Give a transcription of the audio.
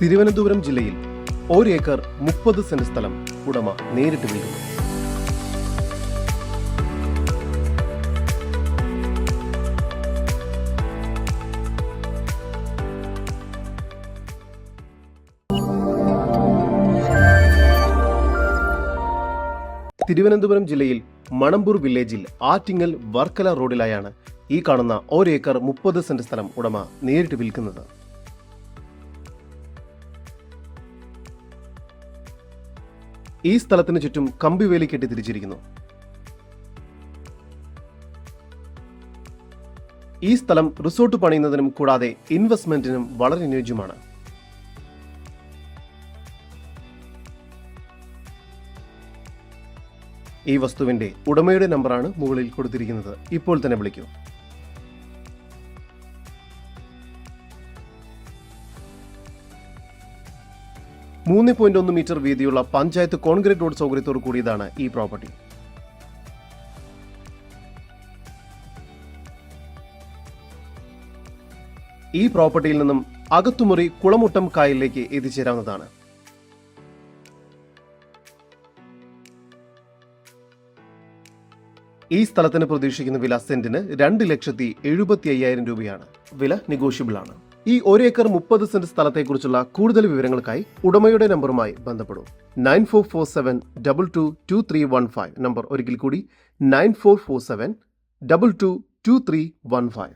തിരുവനന്തപുരം ജില്ലയിൽ ഒരു ഏക്കർ മുപ്പത് സെന്റ് സ്ഥലം ഉടമ നേരിട്ട് വിൽക്കുന്നു തിരുവനന്തപുരം ജില്ലയിൽ മണമ്പൂർ വില്ലേജിൽ ആറ്റിങ്ങൽ വർക്കല റോഡിലായാണ് ഈ കാണുന്ന ഒരേക്കർ മുപ്പത് സെന്റ് സ്ഥലം ഉടമ നേരിട്ട് വിൽക്കുന്നത്. ഈ സ്ഥലത്തിന് ചുറ്റും കമ്പിവേലി കെട്ടി തിരിച്ചിരിക്കുന്നു. ഈ സ്ഥലം റിസോർട്ട് പണിയുന്നതിനും കൂടാതെ ഇൻവെസ്റ്റ്മെന്റിനും വളരെ അനുയോജ്യമാണ്. ഈ വസ്തുവിന്റെ ഉടമയുടെ നമ്പറാണ് മുകളിൽ കൊടുത്തിരിക്കുന്നത്. ഇപ്പോൾ തന്നെ വിളിക്കൂ. മൂന്ന് പോയിന്റ് ഒന്ന് മീറ്റർ വീതിയുള്ള പഞ്ചായത്ത് കോൺക്രീറ്റ് റോഡ് സൗകര്യത്തോട് കൂടിയതാണ് ഈ പ്രോപ്പർട്ടി. ഈ പ്രോപ്പർട്ടിയിൽ നിന്നും അകത്തുമുറി കുളമുട്ടം കായലിലേക്ക് എത്തിച്ചേരാവുന്നതാണ്. ഈ സ്ഥലത്തിന് പ്രതീക്ഷിക്കുന്ന വില സെന്റിന് രണ്ട് ലക്ഷത്തി എഴുപത്തി അയ്യായിരം രൂപയാണ്. വില നെഗോഷ്യബിൾ ആണ് ഈ ഒരു ഏക്കർ മുപ്പത് സെന്റ് സ്ഥലത്തെക്കുറിച്ചുള്ള കൂടുതൽ വിവരങ്ങൾക്കായി ഉടമയുടെ നമ്പറുമായി ബന്ധപ്പെടും. Nine four four seven double two two three one five. Number ഒരിക്കൽ കൂടി nine four four seven double two two three one five.